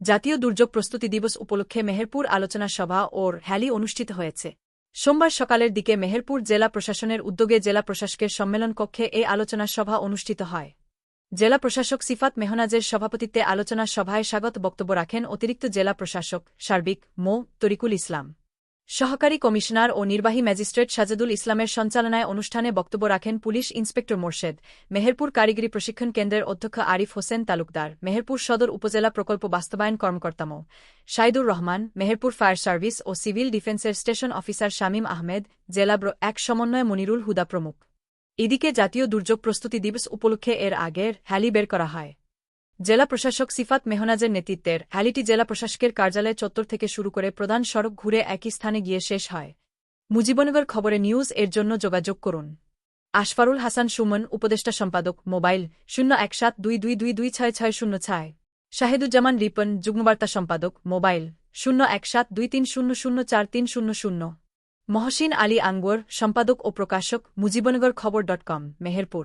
জাতীয় দুর্যোগ প্রস্তুতি দিবস উপলক্ষে মেহেরপুর আলোচনা সভা ও র্যালি অনুষ্ঠিত হয়েছে। সোমবার সকালের দিকে মেহেরপুর জেলা প্রশাসনের উদ্যোগে জেলা প্রশাসকের সম্মেলন কক্ষে এই আলোচনা সভা অনুষ্ঠিত হয়। জেলা প্রশাসক সিফাত মেহনাজের সভাপতিত্বে আলোচনা সভায় স্বাগত বক্তব্য রাখেন অতিরিক্ত জেলা প্রশাসক সার্বিক মো তরিকুল ইসলাম। সহকারী কমিশনার ও নির্বাহী ম্যাজিস্ট্রেট সাজেদুল ইসলামের সঞ্চালনায় অনুষ্ঠানে বক্তব্য রাখেন পুলিশ ইন্সপেক্টর মোর্শেদ, মেহেরপুর কারিগরি প্রশিক্ষণ কেন্দ্রের অধ্যক্ষ আরিফ হোসেন তালুকদার, মেহেরপুর সদর উপজেলা প্রকল্প বাস্তবায়ন কর্মকর্তামো, সাইদুর রহমান, মেহেরপুর ফায়ার সার্ভিস ও সিভিল ডিফেন্সের স্টেশন অফিসার শামীম আহমেদ জেলাব্র এক সমন্বয় মনিরুল হুদা প্রমুখ। এদিকে জাতীয় দুর্যোগ প্রস্তুতি দিবস উপলক্ষে এর আগের হ্যালি বের করা হয়। জেলা প্রশাসক সিফাত মেহনাজের নেতৃত্বের হ্যালিটি জেলা প্রশাসকের কার্যালয় চত্বর থেকে শুরু করে প্রধান সড়ক ঘুরে একই স্থানে গিয়ে শেষ হয়। মুজিবনগর খবরে নিউজ এর জন্য যোগাযোগ করুন। আশফারুল হাসান সুমন, উপদেষ্টা সম্পাদক, মোবাইল শূন্য এক সাত দুই দুই দুই দুই ছয় ছয় শূন্য ছয়। শাহেদুজ্জামান রিপন, যুগ্মবার্তা সম্পাদক, মোবাইল শূন্য এক সাত দুই তিন শূন্য শূন্য চার তিন শূন্য শূন্য। মহসিন আলী আঙ্গুর, সম্পাদক ও প্রকাশক, মুজিবনগর খবর ডট কম, মেহেরপুর।